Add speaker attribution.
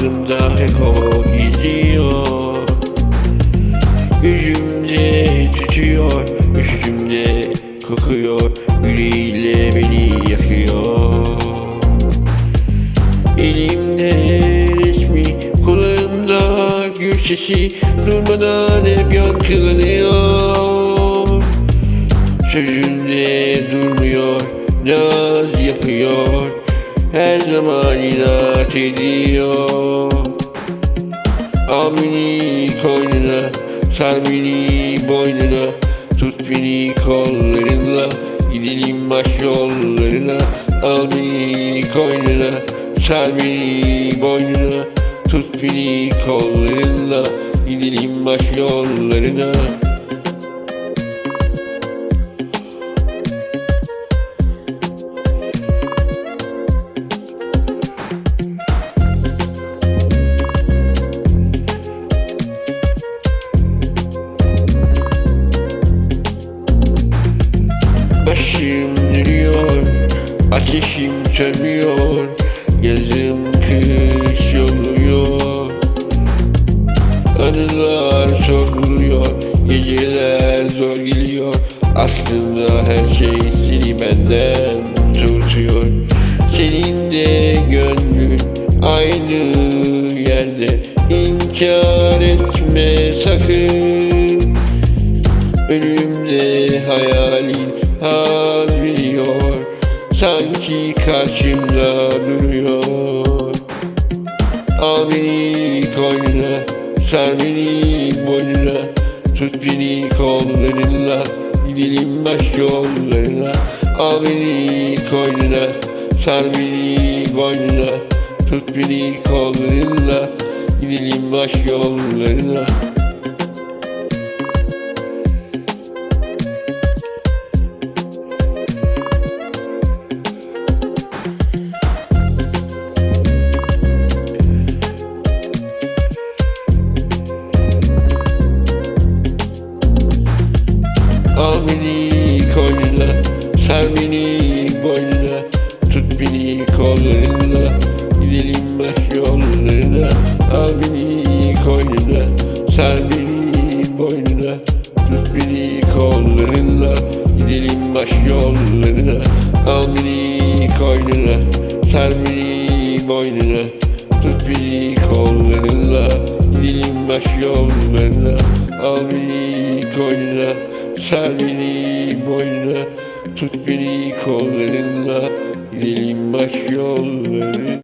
Speaker 1: Aklımda hep o gidiyor. Yüzümde tutuyor Üstümde kokuyor. Yüreğiyle beni yakıyor. Elimde resmi Kulağımda gül sesi. Durmadan hep yankılanıyor Her zaman inat ediyor. Al beni koynuna Sar beni boynuna Tut beni kollarınla Gidelim baş yollarına. Al beni koynuna Sar beni boynuna Tut beni kollarınla Gidelim baş yollarına Başım dönüyor, ateşim sönmüyor Yazım kış oluyor. Anılar soruluyor, geceler zor geliyor. Aslında her şey seni benden Sanki karşımda duruyor. Al beni koynuna Sar beni boynuna. Tut beni kollarınla Gidelim baş yollarına. Al beni koynuna Sar beni boynuna. Tut beni kollarınla Gidelim baş yollarına beni boynuna Tut beni kollarınla, gidelim baş yollarına Al beni koynuna, sar beni boynuna Tut beni kollarınla, gidelim baş yollarına Al beni koynuna, sar beni boynuna Tut beni kollarınla, gidelim baş yollarına Al beni koynuna, sar beni boynuna Tut beni kollarınla, gidelim baş yollarına